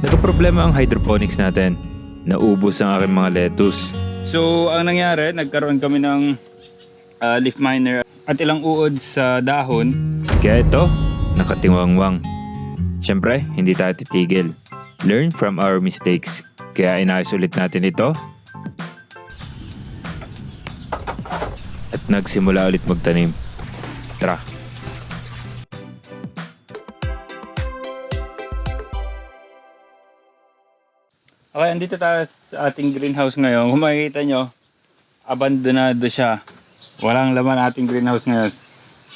Nagka-problema ang hydroponics natin. Naubos ang aking mga lettuce. So, ang nangyari, nagkaroon kami ng ah, leaf miner at ilang uod sa dahon. Kaya ito, nakatingwangwang. Siyempre, hindi tayo titigil. Learn from our mistakes. Kaya inayos ulit natin ito. At nagsimula ulit magtanim. Tara. Okay, andito tayo sa ating greenhouse ngayon. Kung makikita nyo, abandonado siya. Walang laman ating greenhouse ngayon.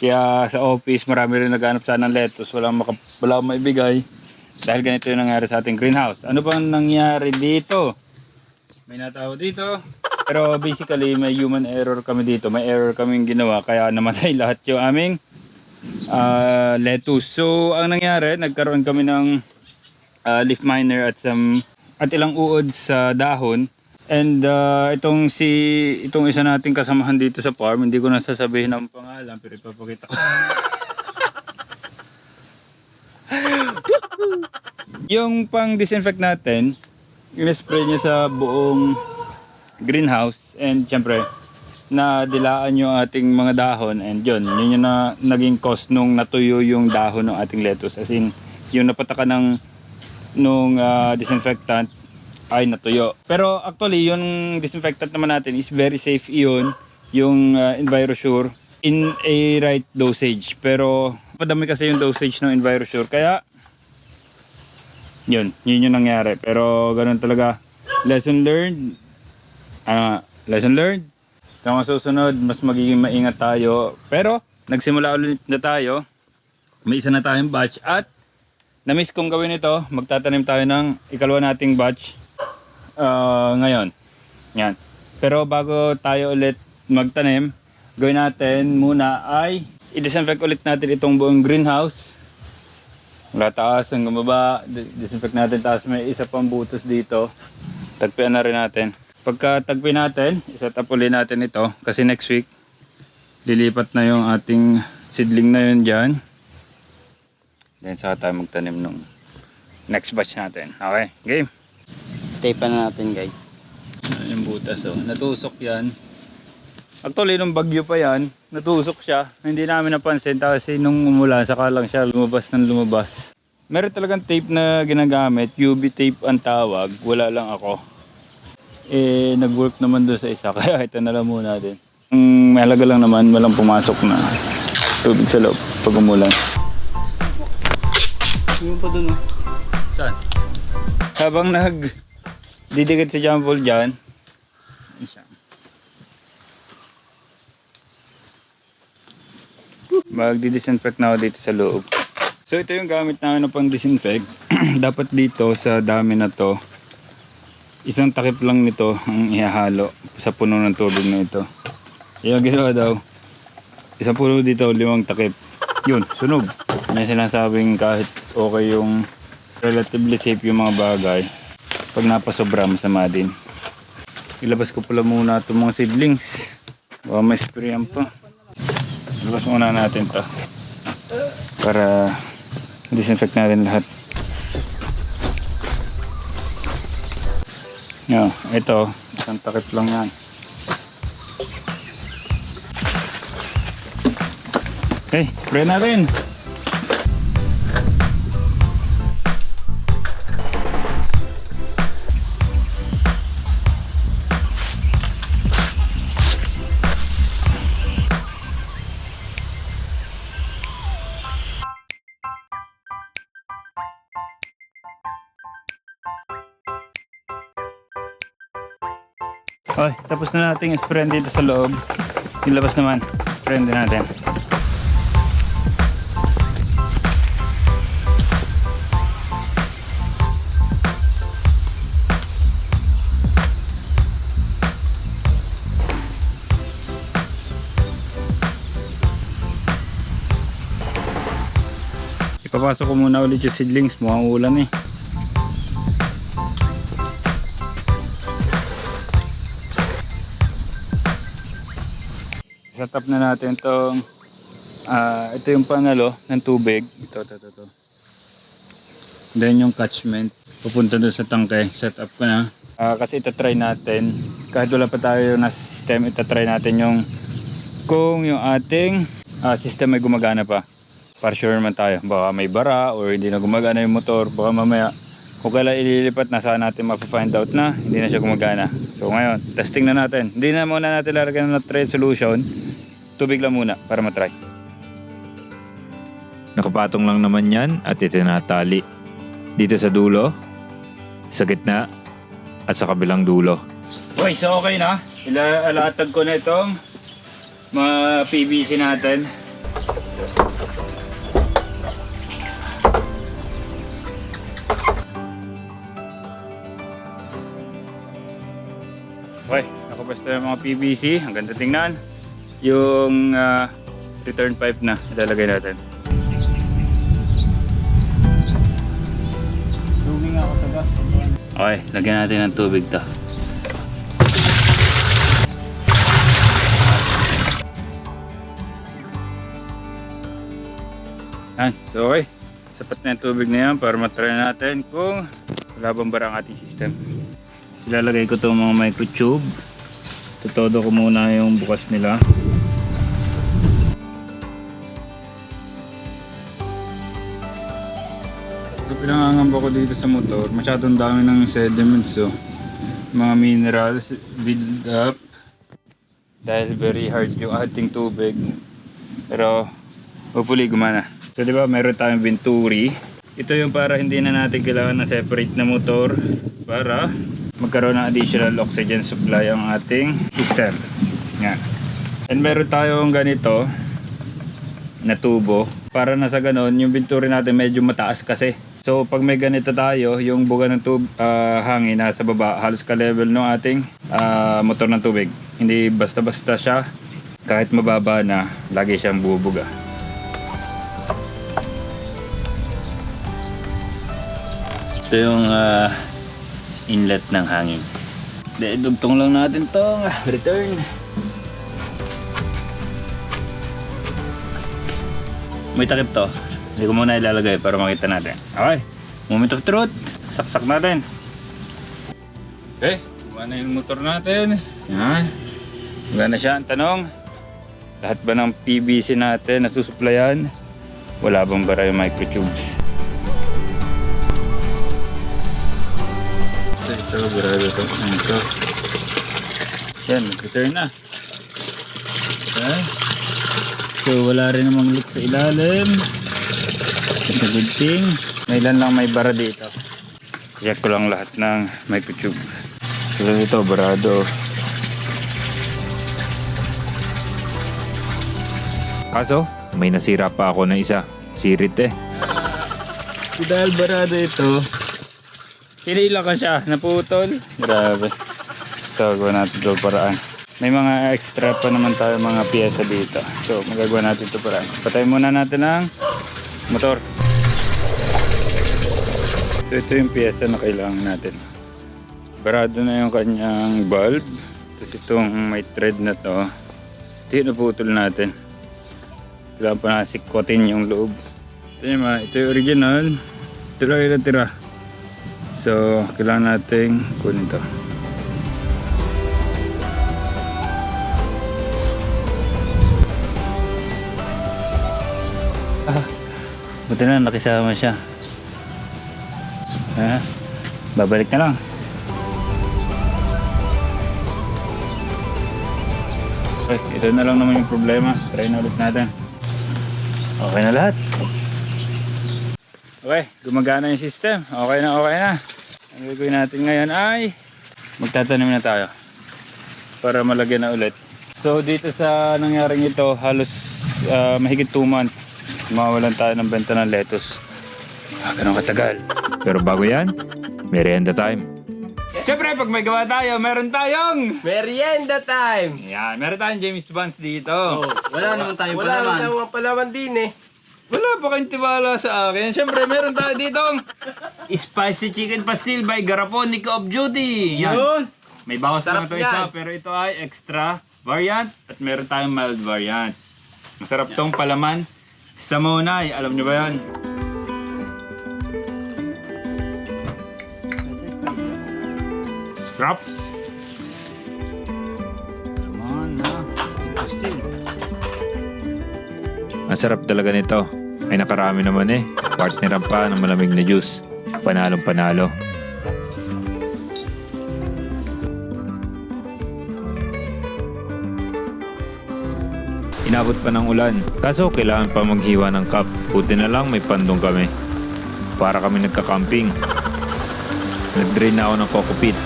Kaya sa office, marami rin naghanap sana ng lettuce. Walang, maka, walang maibigay. Dahil ganito yung nangyari sa ating greenhouse. Ano bang nangyari dito? May natao dito. Pero basically, may human error kami dito. May error kaming ginawa. Kaya namatay lahat yung aming ah, lettuce. So, ang nangyari, nagkaroon kami ng ah, leaf miner at some at ilang uod sa dahon. And uh, itong si itong isa nating kasamahan dito sa farm, hindi ko na sasabihin ang pangalan pero ipapakita ko. yung pang disinfect natin, in-spray niya sa buong greenhouse and syempre na dilaan yung ating mga dahon and yun, yun yung na, naging cause nung natuyo yung dahon ng ating lettuce as in yung napataka ng nung ah, disinfectant ay natuyo. Pero actually, yung disinfectant naman natin is very safe yun, yung uh, Envirosure in a right dosage. Pero padami kasi yung dosage ng Envirosure. Kaya, yun, yun yung nangyari. Pero ganun talaga. Lesson learned. Ah, lesson learned. Sa mga susunod, mas magiging maingat tayo. Pero, nagsimula ulit na tayo. May isa na tayong batch at na-miss kong gawin ito, magtatanim tayo ng ikalawa nating batch ah, ngayon. Yan. Pero bago tayo ulit magtanim, gawin natin muna ay i-disinfect ulit natin itong buong greenhouse. Mula taas hanggang baba, di- disinfect natin taas may isa pang butos dito. Tagpian na rin natin. Pagka tagpi natin, iset up ulit natin ito kasi next week lilipat na yung ating seedling na yun dyan. Then saka tayo magtanim nung next batch natin. Okay, game. Tape na natin guys. Ayan yung butas oh. Natusok yan. Actually, nung bagyo pa yan, natusok siya. Hindi namin napansin kasi nung umulan, saka lang siya lumabas ng lumabas. Meron talagang tape na ginagamit. UV tape ang tawag. Wala lang ako. Eh, nag-work naman doon sa isa. Kaya ito na lang muna din. Ang mahalaga lang naman, walang pumasok na tubig sa loob pag umulan. Yung pa dun oh. Saan? Habang nag didikit si John Paul dyan. Yan siya. Magdi-disinfect na ako dito sa loob. So ito yung gamit namin na pang disinfect. Dapat dito sa dami na to, isang takip lang nito ang ihahalo sa puno ng tubig na ito. Yung ginawa daw, isang puno dito, limang takip. Yun, sunog. May sinasabing kahit okay yung relatively safe yung mga bagay, pag napasobra masama din. Ilabas ko pala muna itong mga seedlings. Baka may sprayan pa. Ilabas muna natin to para disinfect natin lahat. Yo, ito, isang takip lang yan. Okay, spray natin. Okay, tapos na natin spray dito sa loob. Yung labas naman, spray natin. Ipapasok ko muna ulit yung seedlings. Mukhang ulan eh. set up na natin itong ah ito yung panalo ng tubig ito, ito, ito, ito. then yung catchment pupunta doon sa tangke. Set up ko na. Ah, kasi itatry natin, kahit wala pa tayo na system, itatry natin yung kung yung ating ah, system ay gumagana pa. Para sure naman tayo. Baka may bara or hindi na gumagana yung motor. Baka mamaya kung kailan ililipat na saan natin mapafind out na hindi na siya gumagana. So ngayon, testing na natin. Hindi na muna natin lalagyan ng trade solution. Tubig lang muna para matry. Nakapatong lang naman yan at itinatali. Dito sa dulo, sa gitna, at sa kabilang dulo. Okay, so okay na. Ilalatag ko na itong mga PVC natin. Okay, nakabasta yung mga PVC. Ang ganda tingnan. Yung ah, return pipe na ilalagay natin. Zooming ako taga. Okay, lagyan natin ng tubig to. Yan, so okay. Sapat na yung tubig na yan para matry natin kung wala bang bara ang ating system. Ilalagay ko itong mga microtube. Tutodo ko muna yung bukas nila. Pinangangamba ko dito sa motor, masyadong dami ng sediments oh. Mga minerals build up dahil very hard yung ating tubig. Pero hopefully gumana. So di ba meron tayong Venturi. Ito yung para hindi na natin kailangan na separate na motor para magkaroon ng additional oxygen supply ang ating system. Yan. And meron tayong ganito na tubo para na sa ganon yung Venturi natin medyo mataas kasi so pag may ganito tayo yung buga ng tub ah, hangin nasa baba halos ka level ng ating ah, motor ng tubig hindi basta basta siya kahit mababa na lagi siyang bubuga ito yung ah, inlet ng hangin dugtong lang natin tong return May takip to. Hindi ko muna ilalagay para makita natin. Okay. Moment of truth. Saksak natin. Okay. Kuha na yung motor natin. Yan. Maganda siya. Ang tanong. Lahat ba ng PVC natin nasusuplayan? Wala bang bara yung microtubes? Ito, barado itong isang ito. Yan, nag-return na. Okay. So wala rin namang leak sa ilalim. It's a good thing. May ilan lang may bara dito. Check ko lang lahat ng microtube. So ito, barado. Kaso, may nasira pa ako na isa. Sirit eh. So dahil barado ito, pinila ka siya, naputol. Grabe. So gawa natin ito paraan. May mga extra pa naman tayo mga piyesa dito. So magagawa natin ito paraan. Patayin muna natin ang motor. So ito yung piyesa na kailangan natin. Barado na yung kanyang bulb. Tapos itong may thread na to. Ito yung naputol natin. Kailangan pa na sikwatin yung loob. Ito yung, mga- ito yung original. Ito lang yung natira. So, kailangan nating kunin to. Ah, buti na nakisama siya. Ha? Babalik na lang. Okay, ito na lang naman yung problema. Try na ulit natin. Okay na lahat. Okay, gumagana yung system. Okay na, okay na. Ang gagawin natin ngayon ay magtatanim na tayo para malagyan na ulit. So dito sa nangyaring ito, halos ah, mahigit 2 months mawalan tayo ng benta ng lettuce. Ah, ganun katagal. Pero bago yan, merienda time. Siyempre, pag may gawa tayo, meron tayong... Merienda time! Yan, meron tayong James Bonds dito. Oh, wala naman tayong Wala palaman. naman tayong palaman din eh. Wala pa kayong tiwala sa akin. Siyempre, meron tayo ditong Spicy Chicken Pastil by Garapon of Duty. Yan. Yun! May bawas lang Sarap ito isa, yan. pero ito ay extra variant at meron tayong mild variant. Masarap tong palaman sa Monay. Alam nyo ba yan? Drop. Come on na. Interesting. Masarap talaga nito. Ay nakarami naman eh. Partneran pa ng malamig na juice. Panalong panalo. Inabot pa ng ulan. Kaso kailangan pa maghiwa ng cup. Buti na lang may pandong kami. Para kami nagka-camping. Nag-drain na ako ng coco pit.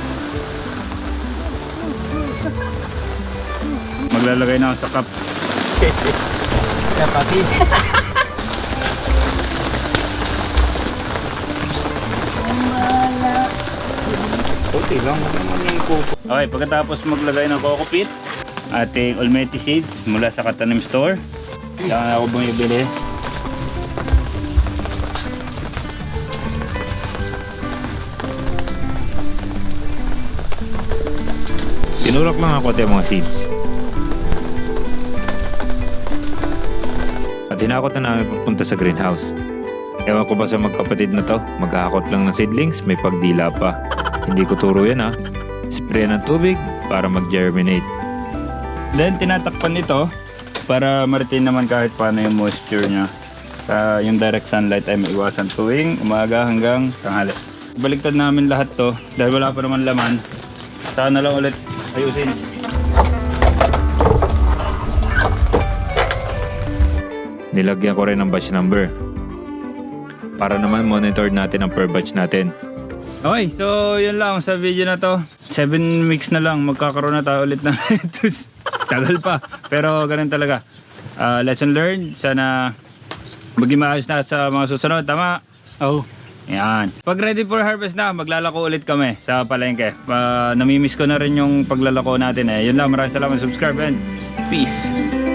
Maglalagay na ako sa cup. Kapatid. Okay lang. Okay, pagkatapos maglagay ng coco pit, ating Olmeti seeds mula sa Katanim Store. Yan ako bumibili. Tinulak lang ako yung mga seeds. At hinakot na namin papunta sa greenhouse. Ewan ko ba sa magkapatid na to, maghahakot lang ng seedlings, may pagdila pa. Hindi ko turo yan ha. Spray ng tubig para mag-germinate. Then tinatakpan nito para maritin naman kahit paano yung moisture niya. Sa yung direct sunlight ay maiwasan tuwing umaga hanggang tanghali. Baligtad namin lahat to dahil wala pa naman laman. Saka na lang ulit ayusin. Nilagyan ko rin ng batch number. Para naman monitor natin ang per batch natin. Okay, so yun lang sa video na to. 7 weeks na lang magkakaroon na tayo ulit ng lettuce. Tagal pa. Pero ganun talaga. Ah, lesson learned. Sana maging maayos na sa mga susunod. Tama? Oh. Yan. Pag ready for harvest na, maglalako ulit kami sa palengke. Pa namimiss ko na rin yung paglalako natin eh. Yun lang, maraming salamat. Subscribe and peace.